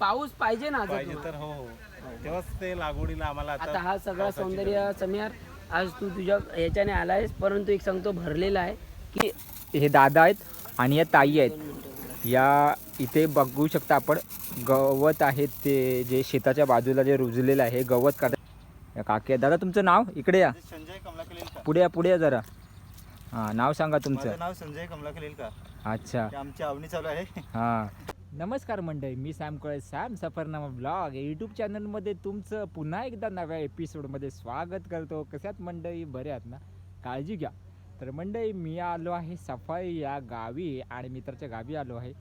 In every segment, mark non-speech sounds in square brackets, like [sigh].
पाऊस पाहिजे ना आता पाहिजे तुम्हाला. तर हो हो. तेव्हाच ते लागवडीला आम्हाला आता हा सगळा पावसाची सौंदर्य समीर आज तू तुझ्या ह्याच्याने आलायस परंतु एक सांगतो भरलेला आहे की हे दादा आहेत आणि या ताई आहेत. या इथे बघू शकता आपण गवत आहे ते जे शेताच्या बाजूला जे रुजलेलं आहे गवत काढ या काकी आहेत. दादा तुमचं नाव? इकडे या. संजय पुढे या पुढे या जरा. हां नाव सांगा तुमचं. माझं नाव संजय कमला का अच्छा आमची आवनी चालू आहे. हां. नमस्कार मंडळी मी Sam Kale Sam Safarnama blog. YouTube चॅनलमध्ये तुमचं पुन्हा एकदा नव्या एपिसोडमध्ये स्वागत करतो. कशात मंडळी? बरे आहेत ना? काळजी घ्या. तर मंडळी मी आलो आहे सफाई या गावी आणि मित्राच्या गावी आलो आहे.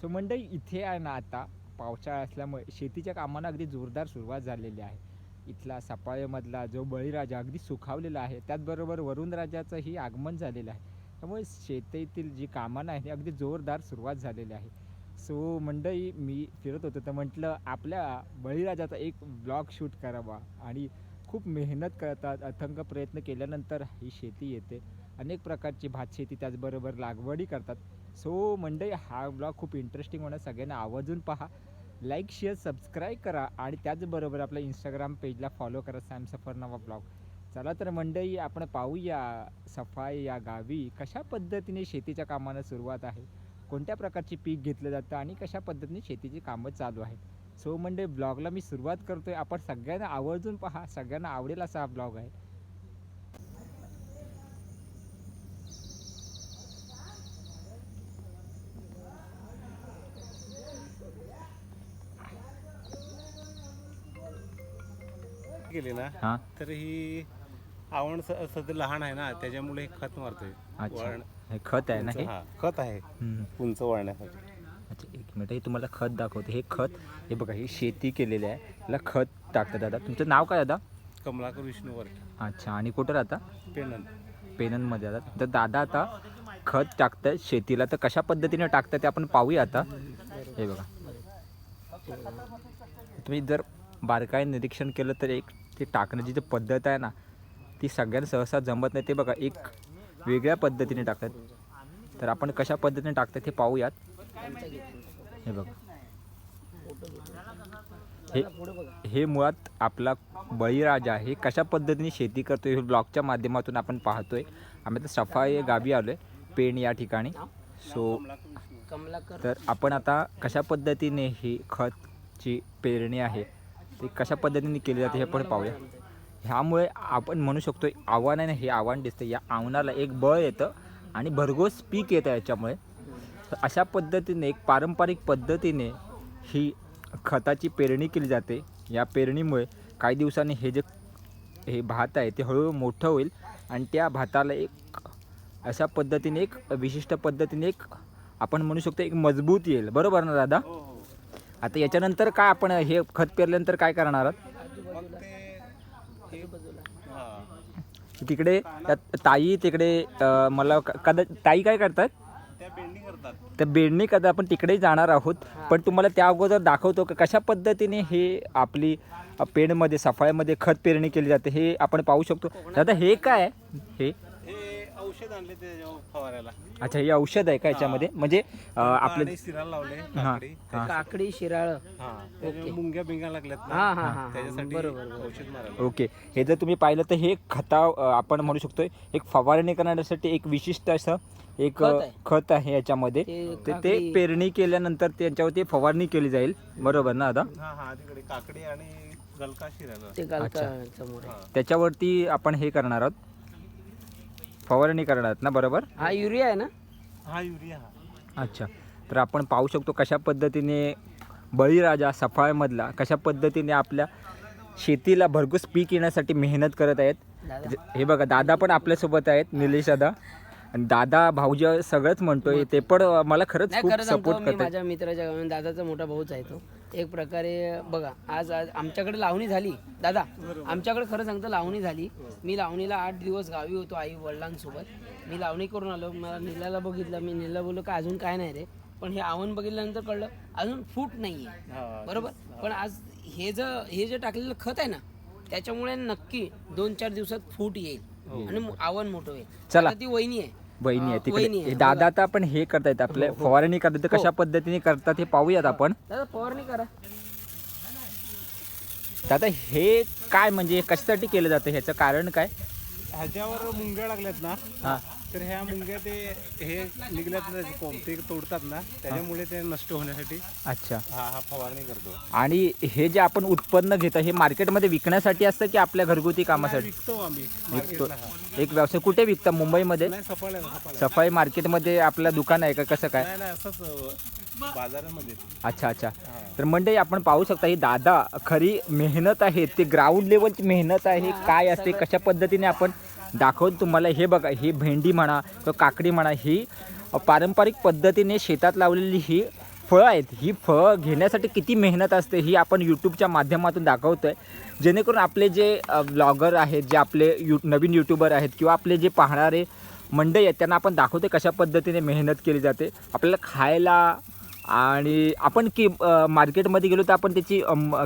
सो मंडळी इथे आहे ना आता पावसाळा असल्यामुळे शेतीच्या कामांना अगदी जोरदार सुरुवात झालेली आहे. इथला सफाईमधला जो बळीराजा अगदी सुखावलेला आहे त्याचबरोबर वरुणराजाचंही आगमन झालेलं आहे. त्यामुळे शेतीतील जी कामानं आहे ती अगदी जोरदार सुरुवात झालेली आहे. सो मंडई मी फिरत होतो. तर म्हटलं आपल्या बळीराजाचा एक ब्लॉग शूट करावा आणि खूप मेहनत करतात अथंग प्रयत्न केल्यानंतर ही शेती येते. अनेक प्रकारची भात शेती त्याचबरोबर लागवडी करतात. सो मंडई हा ब्लॉग खूप इंटरेस्टिंग होणार. सगळ्यांना आवर्जून पहा. लाईक शेअर सबस्क्राईब करा आणि त्याचबरोबर आपल्या इंस्टाग्राम पेजला फॉलो करा सॅम सफर नवा ब्लॉग चला तर मंडई आपण पाहूया सफाई या गावी कशा पद्धतीने शेतीच्या कामाला सुरुवात आहे. कोणत्या प्रकारचे पीक घेतलं जातं आणि कशा पद्धतीने शेतीची कामं चालू आहेत? सो म्हणजे ब्लॉगला मी सुरुवात करतोय. आपण सगळ्यांना आवर्जून पहा. सगळ्यांना आवडेल असा हा ब्लॉग आहे. गेली ना हां. तर ही आवण स- सध्या लहान आहे ना त्याच्यामुळे हे खत मारतोय. अच्छा. वळण. हे खत आहे ना हे? हा, खत आहे. हम्म. उंच वळण्यासाठी. अच्छा एक मिनिट हे तुम्हाला खत दाखवते. हे खत हे बघा ही शेती केलेली आहे. याला खत टाकतं दादा. तुमचं नाव काय दादा? कमलाकर विष्णूवर अच्छा आणि कुठं राहता? पेनन. पेननमध्ये आता. तर दादा आता खत टाकतं शेतीला तर कशा पद्धतीने टाकतं ते आपण पाहूया आता. हे बघा. तुम्ही जर बारकाई निरीक्षण केलं तर एक ते टाकण्याची जी पद्धत आहे ना ती सगळ्यांना सहसा जमत नाही. ते बघा एक वेगळ्या पद्धतीने टाकतात. तर आपण कशा पद्धतीने टाकतात हे पाहूयात. हे बघा. हे हे मुळात आपला बळीराजा आहे. कशा पद्धतीने शेती करतो हे ब्लॉगच्या माध्यमातून आपण पाहतोय. आम्ही तर सफाई गावी आलोय पेण या ठिकाणी. सो तर आपण आता कशा पद्धतीने ही खतची पेरणी आहे ती कशा पद्धतीने केली जाते हे पण पाहूया. ह्यामुळे आपण म्हणू शकतो आव्हान आहे ना हे आव्हान दिसतं या आव्हानाला एक बळ येतं आणि भरघोस पीक येतं याच्यामुळे. तर अशा पद्धतीने एक पारंपरिक पद्धतीने ही खताची पेरणी केली जाते. या पेरणीमुळे काही दिवसांनी हे जे हे भात आहे ते हळूहळू मोठं होईल आणि त्या भाताला एक अशा पद्धतीने एक विशिष्ट पद्धतीने एक आपण म्हणू शकतो एक मजबूत येईल. बरोबर ना दादा? हो हो. आता याच्यानंतर काय आपण हे खत पेरल्यानंतर काय करणार आहात? तिकडे ताई तिकडे मला कदा ताई काय करतात? तर बेडणी कदा आपण तिकडे जाणार आहोत. पण तुम्हाला त्या अगोदर दाखवतो की कशा पद्धतीने हे आपली पेडमध्ये सफाईमध्ये खत पेरणी केली जाते हे आपण पाहू शकतो. दादा हे काय? हे औषध आणले त्याच्यावर फवारायला. अच्छा हे औषध आहे का याच्यामध्ये? म्हणजे अ, आपले आणि शिराला लावले हा, काकडी. हा. काकडी शिराळ. हा मुंग्या बिंग्या लागल्यात हा हा हा त्याच्यासाठी बरोबर बरोबर. औषध मारायला. ओके. हे जर तुम्ही पाहिलं तर हे खता अ, आपण म्हणू शकतो एक फवारणी करण्यासाठी एक विशिष्ट असं एक खत आहे. खत आहे याच्यामध्ये. ते तर ते काकडी- पेरणी केल्यानंतर त्यांच्यावरती फवारणी केली जाईल. बरोबर ना हा हा तिकडे काकडी आणि गलका शिरायला. ते गालका समोर आहे. हा. त्याच्यावरती आपण हे करणार आहोत. फवारणी करणार आहोत ना बरोबर? हा युरिया आहे ना? हा युरिया हा. अच्छा. तर आपण पाहू शकतो कशा पद्धतीने बळीराजा सफाळमधला कशा पद्धतीने आपल्या शेतीला भरघोस पीक येण्यासाठी मेहनत करत आहेत. हे बघा दादा पण आपल्यासोबत आहेत निलेश दादा. आणि दादा भाऊजी सगळंच म्हणतोय ते पण मला खरंच नाही खूप खरं सांगतो सपोर्ट मी करतात माझ्या मित्राच्या दादाचा मोठा भाऊच आहे तो. एक प्रकारे बघा आज आज आमच्याकडे लावणी झाली. दादा आमच्याकडे खरं सांगतो लावणी झाली. मी लावणीला आठ दिवस गावी होतो आई वडिलांसोबत. मी लावणी करून आलो. मला नीलाला बघितलं. मी नीला बोललो का अजून काय नाही रे? पण हे आव्हान बघितल्यानंतर कळलं अजून फूट नाही आहे हा बरोबर? पण आज हे जे हे जे टाकलेलं खत आहे ना त्याच्यामुळे नक्की दोन चार दिवसात फूट येईल. आणि मो- आव्हान मोठं होईल. चला. ती वहिनी आहे. वहिनी आहे तिकडे. आहे, हे दादा आता आपण हे करतायत आपले हो, हो. फवारणी करतात. ते कशा पद्धतीने करतात हे पाहूयात आपण. दादा फवारणी करा. दादा हे काय म्हणजे कशासाठी केलं जातं? ह्याचं कारण काय? ह्याच्यावर मुंग्या लागल्यात ना हा. तर ह्या मुंग्या ते हे निघल्यात ना कोंब ते तोडतात ना त्याच्यामुळे ते नष्ट होण्यासाठी अच्छा. हा हा फवारणी करतो. आणि हे जे आपण उत्पन्न घेतो हे मार्केटमध्ये विकण्यासाठी असतं की आपल्या घरगुती कामासाठी? विकतो आम्ही विकतो. मार्केटला हा. एक व्यवसाय कुठे विकता? मुंबईमध्ये? नाही. सफाई मार्केटमध्ये आपलं दुकान आहे का? कसं काय? नाही नाही असंच अं, बाजारामध्ये अच्छा अच्छा. तर मंडळी आपण पाहू शकता ही दादा खरी मेहनत आहे ते ग्राउंड लेवलची मेहनत आहे काय असते कशा पद्धतीने आपण दाखवून तुम्हाला हे बघा ही भेंडी म्हणा किंवा काकडी म्हणा ही पारंपरिक पद्धतीने शेतात लावलेली ही फळं आहेत. ही फळं घेण्यासाठी किती मेहनत असते ही आपण यूट्यूबच्या माध्यमातून दाखवतो आहे जेणेकरून आपले जे ब्लॉगर आहेत जे आपले यू नवीन यूट्यूबर आहेत किंवा आपले जे पाहणारे मंडळी आहेत त्यांना आपण दाखवतो कशा पद्धतीने मेहनत केली जाते. आपल्याला खायला आणि आपण कि मार्केटमध्ये गेलो तर आपण त्याची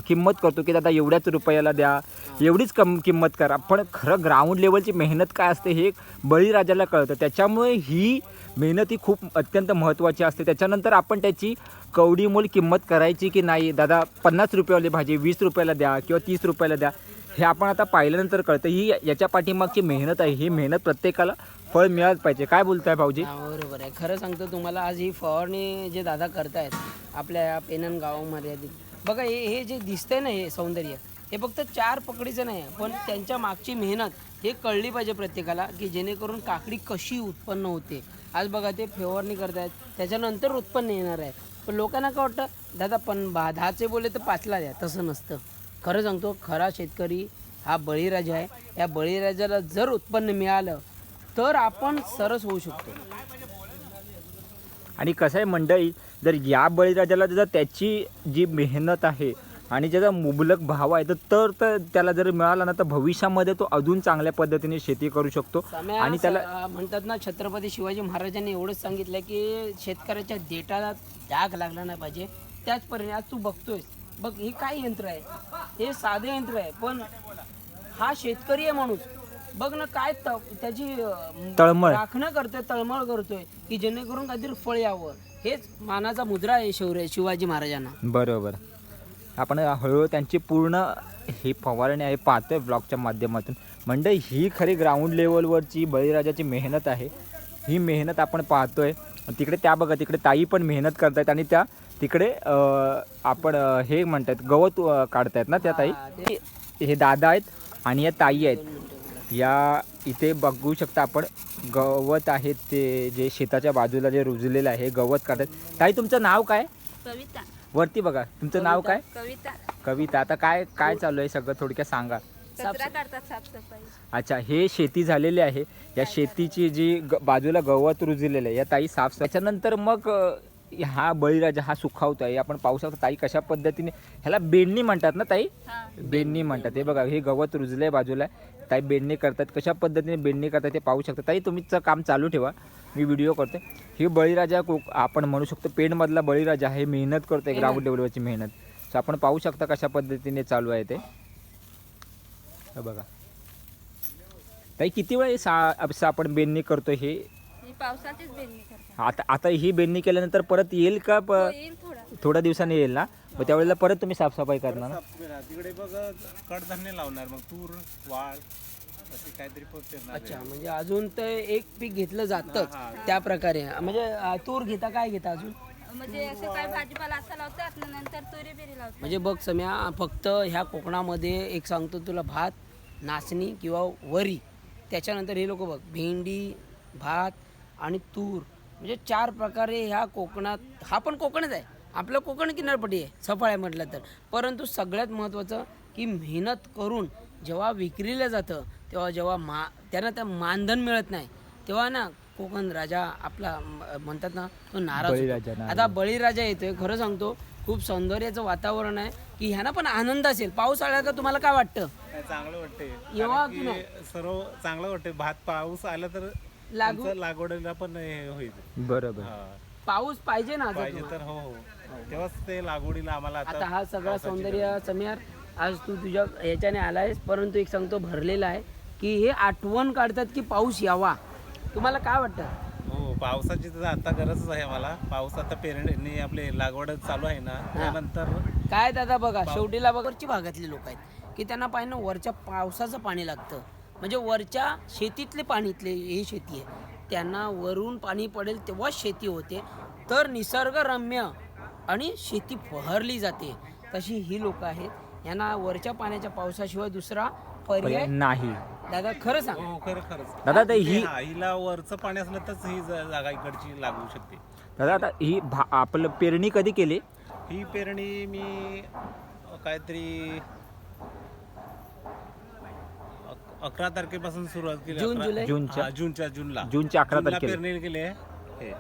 किंमत करतो की दादा एवढ्याच रुपयाला द्या एवढीच कम किंमत करा. पण खरं ग्राउंड लेवलची मेहनत काय असते हे बळीराजाला कळतं. त्याच्यामुळे ही मेहनत ही खूप अत्यंत महत्त्वाची असते. त्याच्यानंतर आपण त्याची कवडी मोल किंमत करायची की नाही दादा पन्नास रुपयावाली भाजी वीस रुपयाला द्या किंवा तीस रुपयाला द्या. हे आपण आता पाहिल्यानंतर कळतं. ही याच्या पाठीमागची मेहनत आहे. ही मेहनत प्रत्येकाला फळ मिळालं पाहिजे. काय बोलताय भाऊजी? बरोबर आहे. खरं सांगतो तुम्हाला आज ही फवारणी जे दादा करतायत आपल्या या पेनन गावामध्ये बघा हे हे जे दिसतंय ना हे सौंदर्य हे फक्त चार पकडीचं नाही आहे पण त्यांच्या मागची मेहनत हे कळली पाहिजे प्रत्येकाला की जेणेकरून काकडी कशी उत्पन्न होते. आज बघा ते फवारणी करतायत त्याच्यानंतर उत्पन्न येणार आहे. पण लोकांना काय वाटतं दादा पण बा दहाचे बोले तर पाचला द्या. तसं नसतं. खरं सांगतो खरा शेतकरी हा बळीराजा आहे. या बळीराजाला जर उत्पन्न मिळालं तर आपण सरस होऊ शकतो. आणि कसं आहे मंडळी जर या बळीराजाला जर त्याची जी मेहनत आहे आणि ज्याचा मुबलक भाव आहे तर तर त्याला जर मिळाला ना तर भविष्यामध्ये तो अजून चांगल्या पद्धतीने शेती करू शकतो. आणि त्याला म्हणतात ना छत्रपती शिवाजी महाराजांनी एवढंच सांगितलं की शेतकऱ्याच्या देटाला डाग लागला नाही पाहिजे. त्याचपर्यंत आज तू बघतोय बघ हे काय यंत्र आहे? हे साधे यंत्र आहे पण हा शेतकरी आहे माणूस. बघ ना काय त्याची तळमळ. राखणं करतोय तळमळ करतोय की जेणेकरून काहीतरी फळ यावं. हेच मानाचा मुद्रा आहे शौर्य शिवाजी महाराजांना. बरोबर. आपण हळूहळू त्यांची पूर्ण ही फवारणी आहे पाहतोय ब्लॉगच्या माध्यमातून. मंडळी ही खरी ग्राउंड लेवलवरची बळीराजाची मेहनत आहे. ही मेहनत आपण पाहतोय. तिकडे त्या बघा तिकडे ताई पण मेहनत करतायत आणि त्या तिकडे आपण हे म्हणतात गवत काढतायत ना त्या ताई? हा, हे दादा आहेत आणि या ताई आहेत. या इथे बघू शकता आपण गवत आहे ते जे शेताच्या बाजूला जे रुजलेलं आहे गवत काढतात ताई तुमचं नाव काय? कविता. वरती बघा तुमचं नाव काय? कविता. कविता. आता काय काय चालू आहे सगळं? थोडक्यात सांगा. कचरा काढतात साफसफाई. अच्छा हे शेती झालेली आहे. या शेतीची जी ग- बाजूला गवत रुजलेलं आहे या ताई साफ त्याच्यानंतर मग अ, हा बळीराजा हा सुखावतो आहे आपण पाहू शकतो ताई कशा पद्धतीने ह्याला बेडणी म्हणतात ना ताई? हा बेडणी. म्हणतात. हे बघा हे गवत रुजलंय बाजूला. ताई बेडणी करतात. कशा पद्धतीने बेडणी करतात ते पाहू शकता. ताई तुमचं काम चालू ठेवा. मी व्हिडिओ करते ही बळीराजा कोक आपण म्हणू शकतो पेणमधला बळीराजा हे मेहनत करतोय ग्राउंड लेवलवरची मेहनत. सो आपण पाहू शकता कशा पद्धतीने चालू आहे ते. हे बघा. ताई किती वेळ सा आपण बेडणी करतो हे? मी पावसाचीच आता आता ही बेडणी केल्यानंतर परत येईल का प? हो, येईल थोडा. थोड्या दिवसांनी येईल ना? मग त्यावेळेला परत तुम्ही साफसफाई करणार ना? साफ करा. तिकडे बघ कडधान्य लावणार मग तूर वाळ असे काहीतरी पण पेरणार आहे. अच्छा म्हणजे अजून ते एक पीक घेतलं जातच हा. त्या प्रकारे. म्हणजे अं, तूर घेता काय घेता अजून? म्हणजे असं काय भाजीपाला असा लावतात न नंतर तुरी बिरी लावतात म्हणजे बघ सम्या फक्त ह्या कोकणामध्ये एक सांगतो तुला भात नाचणी किंवा वरी त्याच्यानंतर हे लोक बघ भेंडी भात आणि तूर म्हणजे चार प्रकारे ह्या कोकणात हा पण कोकणच आहे आपलं कोकण किनारपट्टी आहे सफाळ आहे म्हटलं तर परंतु सगळ्यात महत्त्वाचं की मेहनत करून जेव्हा विक्रीला जातं तेव्हा जेव्हा मा त्यांना त्या मानधन मिळत नाही तेव्हा ना कोकण राजा आपला म्हणतात ना तो नाराज होतो. बळीराजा नाराज. आता बळीराजा येतोय खरं सांगतो खूप सौंदर्याचं वातावरण आहे की ह्यांना पण आनंद असेल. पाऊस आला का तुम्हाला काय वाटतं? चांगलं वाटते येवा की? सर्व चांगलं वाटते भात पाऊस आला तर लागू? लागवडीला पण हे होईल. बरोबर. हा. पाऊस पाहिजे ना आता पाहिजे तुम्हाला. तर हो हो. तेव्हाच ते लागवडीला आम्हाला आता आता हा सगळा सौंदर्य समीर आज तू तुझ्या ह्याच्याने आलायस परंतु एक सांगतो भरलेला आहे की हे आठवण काढतात की पाऊस यावा. तुम्हाला काय वाटतं? हो पावसाची तर आता गरजच आहे मला पाऊस आता पेरणी आपले लागवड चालू आहे ना त्यानंतर काय दादा बघा शेवटीला बघा वरची भागातले लोक आहेत की त्यांना पाहिजे ना वरच्या पावसाचं पाणी लागतं. म्हणजे वरच्या शेतीतले पाणीतले ही शेती आहे. त्यांना वरून पाणी पडेल तेव्हाच शेती होते. तर निसर्गरम्य आणि शेती फहरली जाते. तशी ही लोक आहेत. यांना वरच्या पाण्याच्या पावसाशिवाय दुसरा पर्याय नाही. दादा खरं सांग. हो खरं खरंच दादा आता ही हा, हिला वरचं पाणी असलं तरच ही ज- जागा इकडची लागू शकते. दादा आता ही भा आपलं पेरणी कधी केली? ही पेरणी मी अ, काहीतरी अक- अकरा तारखेपासून सुरुवात केली. जून, अकरा- जुलै? जूनच्या- हा, जूनच्या जूनला. जूनच्या अकरा जूनला तारखेला. पेरणी केली आहे. हे.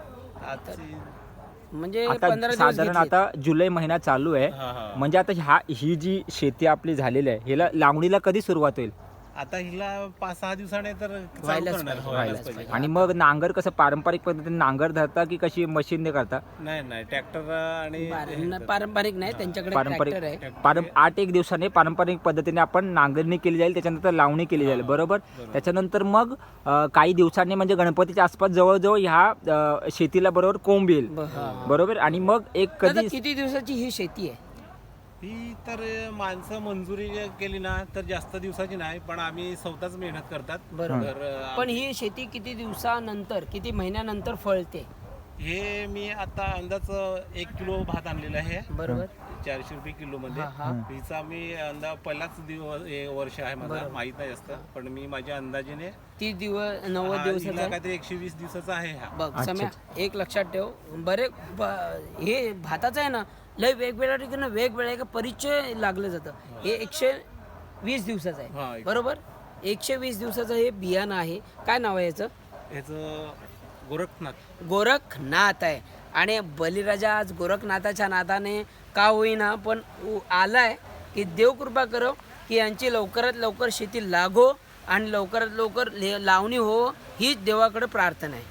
आजची म्हणजे आता पंधरा दिवस साधारण. आता जुलै महिना चालू आहे. हा हा. म्हणजे आता ह्या ही जी शेती आपली झालेली आहे ह्याला लावणीला कधी सुरुवात होईल? आता हिला पाच सहा दिवसाने तर चालू व्हायलाच करणार पाहिजे, व्हायलाच व्हायलाच पाहिजे. आणि मग नांगर कसं पारंपरिक पद्धतीने नांगर धरता की कशी मशीनने करता? नाही नाही ट्रॅक्टर आणि पार- पारंपरिक नाही त्यांच्याकडे पारंपरिक ट्रॅक्टर आहे. पारं आठ एक दिवसाने पारंपरिक पद्धतीने आपण नांगरणी केली जाईल त्याच्यानंतर लावणी केली जाईल बरोबर? त्याच्यानंतर मग अं, काही दिवसांनी म्हणजे गणपतीच्या आसपास जवळजवळ ह्या अं, शेतीला बरोबर कोंब येईल. ब- हा. बरोबर? आणि मग एक दादा, कधी किती दिवसाची ही शेती आहे? ही तर माणसं मंजुरी केली ना तर जास्त दिवसाची नाही पण आम्ही स्वतःच मेहनत करतात बरोबर. पण ही शेती किती दिवसानंतर किती महिन्यानंतर फळते हे मी आता अंदाज एक किलो भात आणलेला आहे बरोबर चारशे रुपये किलो मध्ये हा, हा. हिचा मी अंदाज पहिलाच दिवस वर्ष आहे माझा बरोबर. माहीत नाही जास्त पण मी माझ्या अंदाजेने तीस दिवस नव्वद आहे. काहीतरी एकशे वीस दिवसाचा आहे हा बघ सम्या एक लक्षात ठेव बरे हे भाताचं आहे ना लय वेगवेगळ्या ठिकाणी वेगवेगळ्या परिचय लागलं जातं. हे एकशे वीस दिवसाचं हा, आहे एक- बरोबर? एकशे वीस दिवसाचं हे बियाणं आहे. काय नाव आहे याचं? ह्याचं गोरखनाथ. गोरखनाथ आहे. आणि बलिराजा आज गोरखनाथाच्या नादाने का होईना पण उ- आलाय की देव कृपा करो की यांची लवकरात लवकर शेती लागो आणि लवकरात लवकर ले- लावणी हो हीच देवाकडे प्रार्थना आहे.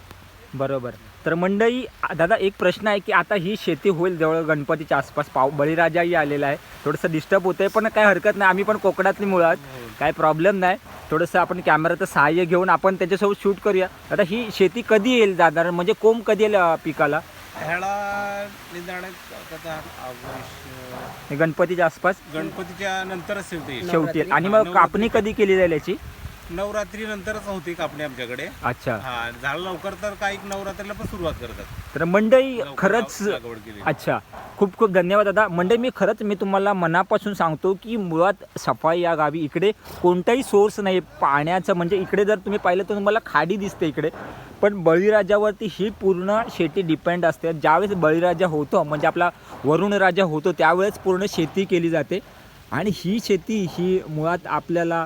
बरोबर. तर मंडळी आ- दादा एक प्रश्न आहे की आता ही शेती होईल जवळ गणपतीच्या आसपास. पाव बळीराजाही आलेला आहे. थोडंसं डिस्टर्ब होतंय पण काही हरकत नाही. आम्ही पण कोकणातली आहोत. काय प्रॉब्लेम नाही. थोडंसं आपण कॅमेराचं सहाय्य घेऊन आपण त्याच्यासोबत शूट करूया. आता ही शेती कधी येईल दादा? म्हणजे कोंब कधी येईल पिकाला? ह्याला हे गणपतीच्या आसपास? गणपतीच्या नंतरच होते शेवटी. आणि मग कापणी कधी केली जाईल याची? नवरात्री नंतरच होते कापणी आमच्याकडे. अच्छा. हा झालं लवकर तर काही नवरात्रीला पण सुरुवात करतात. तर मंडई खरंच लागवड केली अच्छा. खूप खूप धन्यवाद दादा. मंडई मी खरंच मी तुम्हाला मनापासून सांगतो की मुळात सफाई या गावी इकडे कोणताही सोर्स नाही. पाण्याचं म्हणजे इकडे जर तुम्ही पाहिलं तर तुम्हाला खाडी दिसते इकडे. पण बळीराजावरती ही पूर्ण शेती डिपेंड असते. ज्यावेळेस बळीराजा होतो म्हणजे आपला वरुण राजा होतो त्यावेळेस पूर्ण शेती केली जाते. आणि ही शेती ही मुळात आपल्याला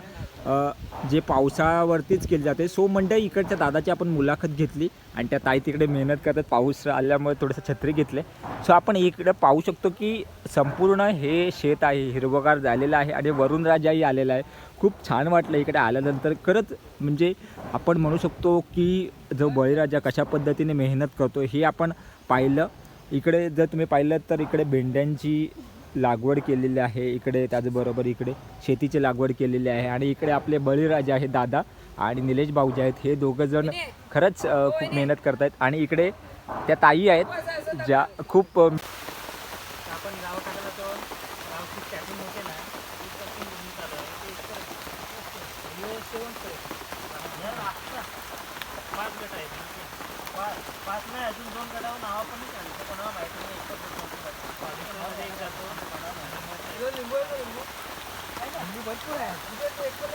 जे पावसावरतीच केली जाते. सो म्हणतं इकडच्या दादाची आपण मुलाखत घेतली आणि त्या ताई तिकडे मेहनत करतात पाऊस आल्यामुळे थोडंसं छत्री घेतले. सो आपण इकडे पाहू शकतो की संपूर्ण हे शेत आहे हिरवगार झालेलं आहे आणि वरुण राजाही आलेला आहे. खूप छान वाटलं इकडे आल्यानंतर. खरंच म्हणजे आपण म्हणू शकतो की जो बळीराजा कशा पद्धतीने मेहनत करतो हे आपण पाहिलं. इकडे जर तुम्ही पाहिलं तर इकडे भेंड्यांची लागवड केलेली आहे इकडे त्याचबरोबर इकडे शेतीची लागवड केलेली आहे. आणि इकडे आपले बळीराजा आहे दादा आणि निलेश भाऊ जे आहेत. हे दोघं जण खरंच अ, खूप मेहनत करत आहेत आणि इकडे त्या ताई आहेत ज्या खूप पाच नाही अजून दोन गटावर नावा पण नाही कोणाला माहिती नाही. एक जातो लिंबू आहे लिंबू लिंबू भरपूर आहे तिथे तो एक पण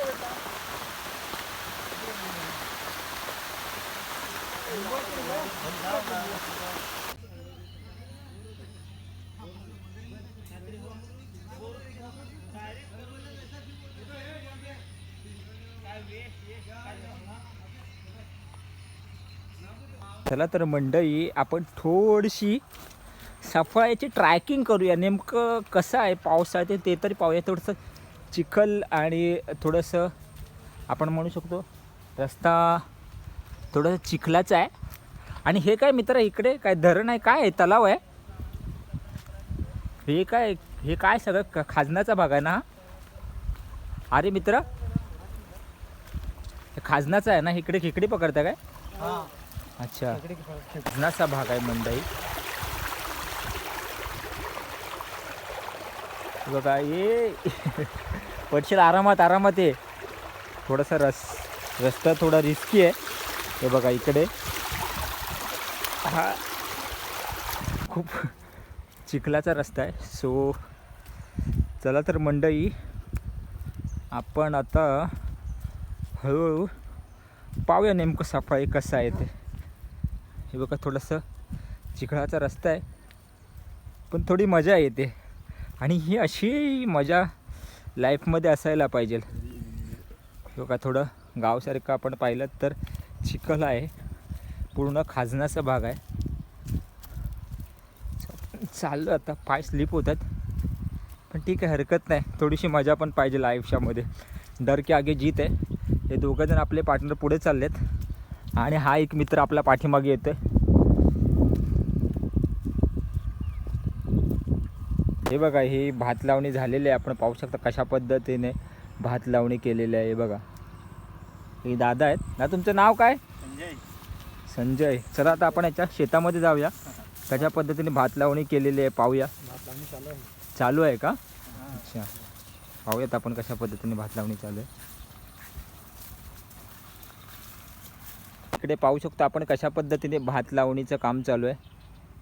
चला तर मंडई आपण थोडीशी सफाळ्याची ट्रॅकिंग करूया. नेमकं कसं आहे पाऊस आहे ते तरी पाहूया. थोडंसं चिखल आणि थोडंसं आपण म्हणू शकतो रस्ता थोडंसं चिखलाचा आहे. आणि हे काय मित्र इकडे काय धरण आहे? काय आहे? तलाव आहे. हे काय हे काय सगळं खाजनाचा भाग आहे ना? अरे मित्र खाजनाचा आहे ना? इकडे खेकडी पकडता काय? अच्छा. खजनाचा भाग आहे मंडई. बघा ये. [laughs] पडशील आरामात आरामात ये. थोडासा रस रस्ता थोडा रिस्की आहे. हे बघा इकडे. हा. खूप चिखलाचा रस्ता आहे. सो चला तर मंडई आपण आता हळूहळू पाहूया नेमकं सफाई कसं आहे ते. हे बघा थोडंसं चिखळाचा रस्ता आहे. पण थोडी मजा येते. आणि ही अशी मजा लाईफमध्ये असायला पाहिजे. हे बघा थोडं गावसारखं आपण पाहिलं तर चिखल आहे. पूर्ण खाजनाचा भाग आहे. चाललं आता पाय स्लिप होतात. पण ठीक आहे हरकत नाही. थोडीशी मजा पण पाहिजे आयुष्यामध्ये डर के आगे जीत आहे. हे दोघंजण आपले पार्टनर पुढे चाललेत. आणि हा एक मित्र आपला पाठीमागे येतोय. हे बघा ही भात लावणी झालेली आहे. आपण पाहू शकता कशा पद्धतीने भात लावणी केलेली आहे. हे बघा. हे दादा आहेत. ना तुमचं नाव काय? संजय. चला आता आपण याच्या शेतामध्ये जाऊया. कशा पद्धतीने भात लावणी केलेली आहे पाहूया. चालू आहे. का? अच्छा. पाहूयात आपण कशा पद्धतीने भात लावणी चालू आहे. इकडे पाहू शकतो आपण कशा पद्धतीने भात लावणीचं काम चालू आहे.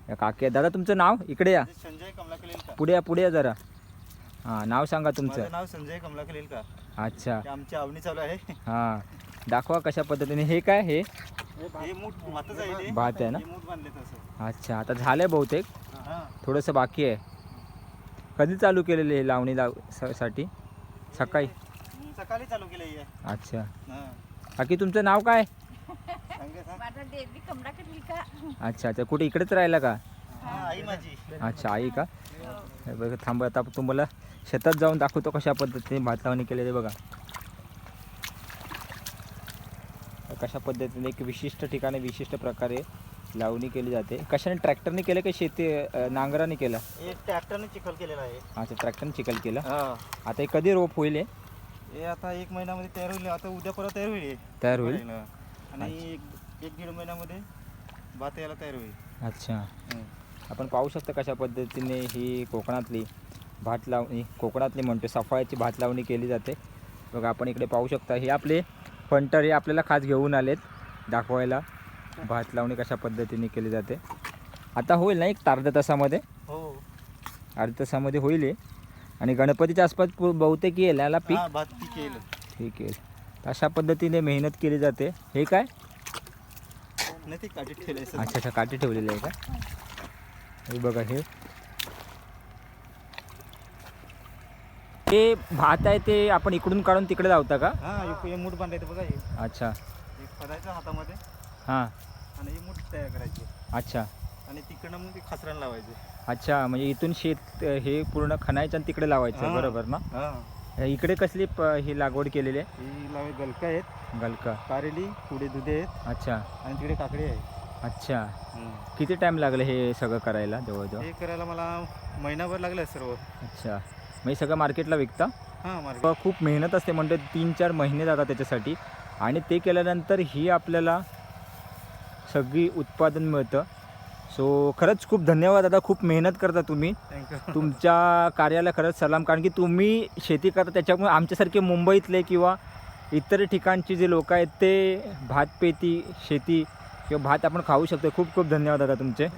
या काकी दादा तुमचं नाव? इकडे या. संजय कमला पुढे या पुढे या जरा. हां नाव सांगा तुमचं. नाव संजय कमला का अच्छा आमची आवनी चालू आहे. हां. दाखवा कशा पद्धतीने. हे काय? हे? हे भात आहे ना? अच्छा. आता झालं बहुतेक. थोडंसं बाकी आहे. कधी चालू केलेले हे लावणी लावसाठी? सकाळी? सकाळी चालू केलं अच्छा. बाकी तुमचं नाव काय. माझा का अच्छा अच्छा. कुठे? इकडेच राहिला का? हा. आई माझी. अच्छा आई का? हे. बघा थांब आता तुम्हाला शेतात जाऊन दाखवतो कशा पद्धतीने भात लावणी केलेले बघा. कशा पद्धतीने एक विशिष्ट ठिकाणी विशिष्ट प्रकारे लावणी केली जाते. कशाने? ट्रॅक्टरने केलं की शेती नांगराने केलं? हे ट्रॅक्टरने चिखल केलेला आहे. अच्छा ट्रॅक्टरने चिखल केलं. हा. आता हे कधी रोप होईल हे? हे आता एक महिन्यामध्ये तयार होईल आता उद्या परत तयार होईल. तयार होईल. आणि एक एक दीड महिन्यामध्ये भात यायला तयार होईल. अच्छा. हं. आपण पाहू शकता कशा पद्धतीने ही कोकणातली भात लावणी कोकणातली म्हणतो सफाळ्याची भात लावणी केली जाते. बघा आपण इकडे पाहू शकता हे आपले फंटर हे आपल्याला खास घेऊन आलेत दाखवायला. भात लावणी कशा पद्धतीने केली जाते. आता होईल ना एक अर्ध्या तासामध्ये? हो. अर्ध्या तासामध्ये होईल हे. आणि गणपतीच्या आसपास पु- बहुतेक येईल याला पीक? हा भात पीक येईल. ठीक आहे. अशा पद्धतीने मेहनत केली जाते. हे काय? नाही ते ठेवलंय सर. अच्छा अच्छा काठी ठेवलेली आहे का? हे बघा हे. हे भात आहे ते आपण इकडून काढून तिकडे लावता का? हा मूठ बांधायचं बघा हे. अच्छा. हे फरायचं हातामध्ये. हां. आणि हे मूठ तयार करायची. अच्छा. आणि तिकडनं मग ते खासरान लावायचे. अच्छा म्हणजे इथून शेत हे पूर्ण खणायचं आणि तिकडे लावायचं हां. बरोबर ना? हे. इकडे कसली प- ही लागवड केलेली आहे? ही लावे गलका आहेत. गलका. कारेली पुढे दुधे आहेत. अच्छा. आणि तिकडे काकडी आहे. अच्छा. किती टाईम लागला हे सगळं करायला जवळजवळ? हे करायला मला महिनाभर लागलं सर्व. अच्छा. म्हणजे सगळं मार्केटला विकता? हां मार्केट. खूप मेहनत असते म्हणजे तीन चार महिने जातात त्याच्यासाठी. आणि ते केल्यानंतर ही आपल्याला सगळी उत्पादन मिळतं. सो खरंच खूप धन्यवाद दादा खूप मेहनत करता तुम्ही. तुमच्या कार्याला खरंच सलाम कारण की तुम्ही शेती करता त्याच्यामुळे आमच्यासारखे मुंबईतले किंवा इतर ठिकाणचे जे लोक आहेत ते भात पेती शेती किंवा भात आपण खाऊ शकतो. खूप खूप धन्यवाद दादा तुमचे.